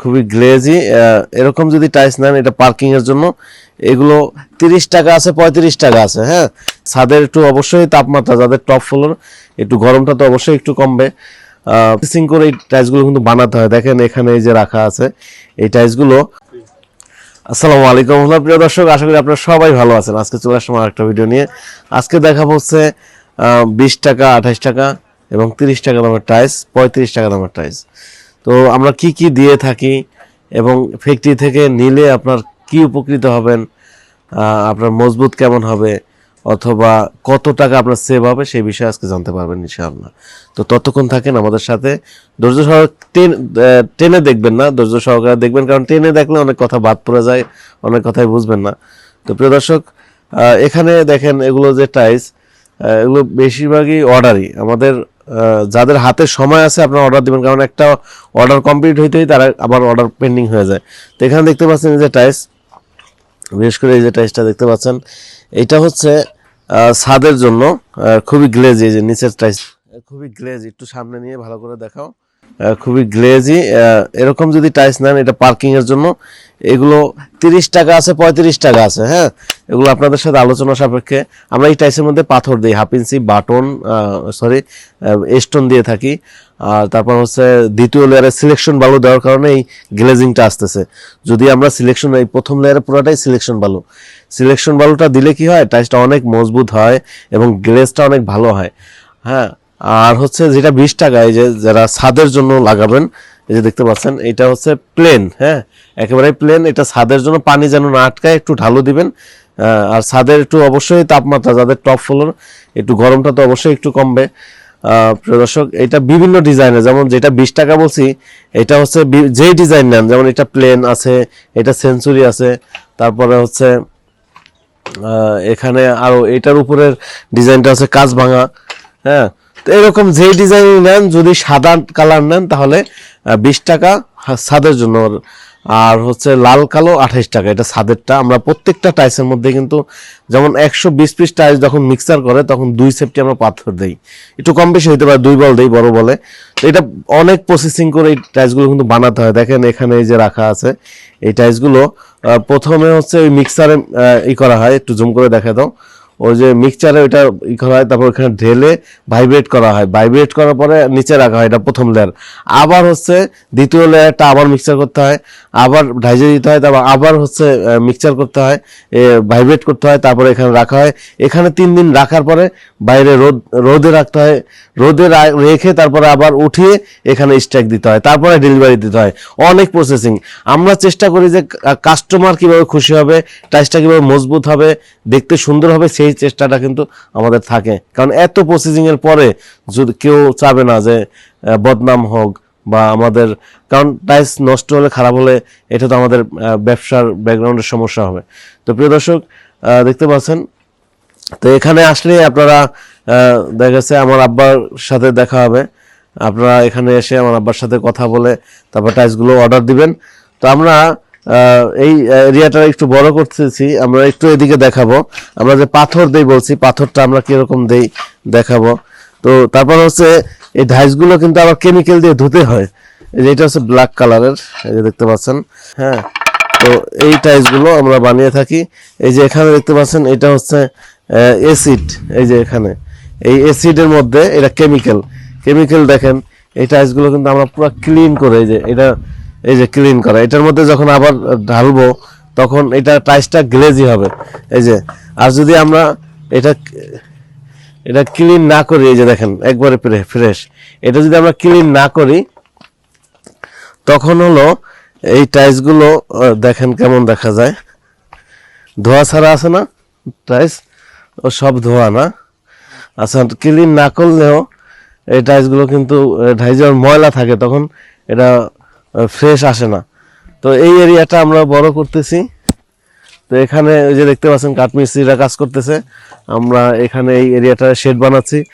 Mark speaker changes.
Speaker 1: খুবই গ্লেজি এরকম যদি টাইলস নেন এটা পার্কিং এর জন্য এগুলো তিরিশ টাকা আছে পঁয়ত্রিশ টাকা আছে হ্যাঁ? ছাদের একটু অবশ্যই তাপমাত্রা যাদের টপ ফ্লোর একটু গরমটা তো অবশ্যই একটু কমবে। সিং করে এই টাইলসগুলো কিন্তু বানাতে হয়। দেখেন এখানে এই যে রাখা আছে এই টাইলসগুলো আসসালামু আলাইকুম রহমতুল্লাহ, প্রিয় দর্শক আশা করি আপনারা সবাই ভালো আছেন। আজকে চলে আসলাম একটা ভিডিও নিয়ে। আজকে দেখাবো হচ্ছে বিশ টাকা আঠাশ টাকা এবং তিরিশ টাকা দামের টাইস পঁয়ত্রিশ টাকা দামের টাইস তো আমরা কি কি দিয়ে থাকি এবং ফ্যাক্টরি থেকে নিলে আপনার কি উপকৃত হবেন আপনার মজবুত কেমন হবে, অথবা কত টাকা আপনার সেভ হবে সেই বিষয়ে আজকে জানতে পারবেন ইনশাআল্লাহ। তো ততক্ষণ থাকেন আমাদের সাথে। ধৈর্য সহ টেন দেখবেন না, ধৈর্য সহকারে দেখবেন, কারণ টেনে দেখলে অনেক কথা বাদ পড়ে যায়, অনেক কথাই বুঝবেন না। তো প্রিয় দর্শক এখানে দেখেন এগুলো যে টাইস এগুলো বেশিরভাগই অর্ডারই আমাদের যাদের হাতে সময় আছে আপনারা অর্ডার দিবেন, কারণ একটা অর্ডার কমপ্লিট হইতেই তারা আবার অর্ডার পেন্ডিং হয়ে যায়। তো এখানে দেখতে পাচ্ছেন এই যে টাইস বিশেষ করে এই যে টাইসটা দেখতে পাচ্ছেন, এটা হচ্ছে ছাদের জন্য খুবই গ্লেজি এই যে নিচের টাইস খুবই গ্লেজি একটু সামনে নিয়ে ভালো করে দেখাও। খুবই গ্লেজি এরকম যদি টাইস নেন এটা পার্কিং এর জন্য, এগুলো তিরিশ টাকা আছে, পঁয়ত্রিশ টাকা আছে হ্যাঁ? এগুলো আপনাদের সাথে আলোচনা সাপেক্ষে আমরা এই টাইসের মধ্যে পাথর দিই হাফ বাটন সরি স্টোন দিয়ে থাকি। আর তারপর হচ্ছে দ্বিতীয় লেয়ারে সিলেকশন বালু দেওয়ার কারণে এই গ্লেজিংটা আসতেছে। যদি আমরা সিলেকশন এই প্রথম লেয়ারে পুরোটাই সিলেকশন বালু। সিলেকশন বালুটা দিলে কি হয়? টাইসটা অনেক মজবুত হয় এবং গ্লেজটা অনেক ভালো হয় হ্যাঁ? আর হচ্ছে যেটা বিশ টাকা, এই যে যারা ছাদের জন্য লাগাবেন, এই যে দেখতে পাচ্ছেন, এটা হচ্ছে প্লেন হ্যাঁ? একেবারে প্লেন এটা ছাদের জন্য পানি যেন না আটকায়, একটু ঢালু দিবেন। আর ছাদের একটু অবশ্যই তাপমাত্রা, যাদের টপ ফ্লোর একটু গরমটা তো অবশ্যই একটু কমবে। প্রিয় দর্শক, এটা বিভিন্ন ডিজাইনের, যেমন যেটা বিশ টাকা বলছি, এটা হচ্ছে যেই ডিজাইন নেন, যেমন এটা প্লেন আছে, এটা সেঞ্চুরি আছে, তারপরে হচ্ছে এখানে আরও এটার উপরের ডিজাইনটা হচ্ছে কাজ ভাঙা হ্যাঁ? এরকম যে ডিজাইন নেন, যদি সাদা কালার নেন, তাহলে বিশ টাকা ছাদের জন্য। আর হচ্ছে লাল কালো আঠাইশ টাকা, এটা ছাদেরটা। আমরা প্রত্যেকটা টাইসের মধ্যে কিন্তু যেমন একশো বিশ পিস টাইস যখন মিক্সার করে, তখন দুই সেফটি আমরা পাথর দেই। একটু কম বেশি হইতে পারে, দুই বল দেই, বড় বলে। তো এটা অনেক প্রসেসিং করে এই টাইসগুলো কিন্তু বানাতে হয়। দেখেন এখানে এই যে রাখা আছে, এই টাইসগুলো প্রথমে হচ্ছে ওই মিক্সারে ই করা হয়, একটু জুম করে দেখা দাও। ওই যে মিক্সচারে ওইটা ই করা হয়, তারপর ওখানে ঢেলে ভাইব্রেট করা হয়। ভাইব্রেট করার পরে নিচে রাখা হয়, এটা প্রথম লেয়ার আবার হচ্ছে দ্বিতীয় লেয়ারটা আবার মিক্সচার করতে হয়, আবার ঢাইজে দিতে হয়, তারপর আবার হচ্ছে মিক্সচার করতে হয় ভাইব্রেট করতে হয়, তারপরে এখানে রাখা হয়। এখানে তিন দিন রাখার পরে বাইরে রোদ, রোদে রাখতে হয়। রোদে রেখে তারপরে আবার উঠিয়ে এখানে স্ট্যাক দিতে হয়, তারপরে ডেলিভারি দিতে হয়। অনেক প্রসেসিং আমরা চেষ্টা করি যে কাস্টমার কীভাবে খুশি হবে টাইসটা কীভাবে মজবুত হবে, দেখতে সুন্দর হবে, সেই চেষ্টাটা কিন্তু আমাদের থাকে। কারণ এত প্রসেসিং এর পরে যদি কেউ চাবে না যে বদনাম হোক বা আমাদের, কারণ টাইস নষ্ট হলে, খারাপ হলে এটা তো আমাদের ব্যবসার ব্যাকগ্রাউন্ডের সমস্যা হবে। তো প্রিয় দর্শক দেখতে পাচ্ছেন, তো এখানে আসলে আপনারা দেখা গেছে আমার আব্বার সাথে দেখা হবে। আপনারা এখানে এসে আমার আব্বার সাথে কথা বলে তারপর টাইলসগুলো অর্ডার দিবেন। তো আমরা এই এরিয়াটা একটু বড় করতেছি, আমরা একটু এদিকে দেখাবো। আমরা যে পাথর দেই বলছি, পাথরটা আমরা কীরকম দেই দেখাবো। তো তারপর হচ্ছে, এই ঢাইসগুলো কিন্তু আবার কেমিক্যাল দিয়ে ধুতে হয়। এটা হচ্ছে ব্ল্যাক কালারের এই যে দেখতে পাচ্ছেন হ্যাঁ। তো এই টাইলসগুলো আমরা বানিয়ে থাকি। এই যে এখানে দেখতে পাচ্ছেন, এটা হচ্ছে অ্যাসিড এই যে এখানে। এই অ্যাসিডের মধ্যে এটা কেমিক্যাল কেমিক্যাল দেখেন, এই টাইলসগুলো কিন্তু আমরা পুরো ক্লিন করে, এই যে এটা এই যে ক্লিন করা, এটার মধ্যে যখন আবার ঢালবো, তখন এটা টাইসটা গ্লেজি হবে। এই যে, আর যদি আমরা এটা এটা ক্লিন না করি, এই যে দেখেন, একবারে ফ্রেশ এটা যদি আমরা ক্লিন না করি, তখন হলো এই টাইসগুলো দেখেন কেমন দেখা যায়। ধোয়া ছাড়া আছে না টাইস ও সব ধোয়া না। আচ্ছা ক্লিন না করলেও এই টাইলসগুলো কিন্তু ঢাই ময়লা থাকে, তখন এটা ফ্রেশ আসে না। তো এই এরিয়াটা আমরা বড় করতেছি। তো এখানে ওই যে দেখতে পাচ্ছেন কাঠমিস্ত্রিরা কাজ করতেছে। আমরা এখানে এই এরিয়াটা শেড বানাচ্ছি।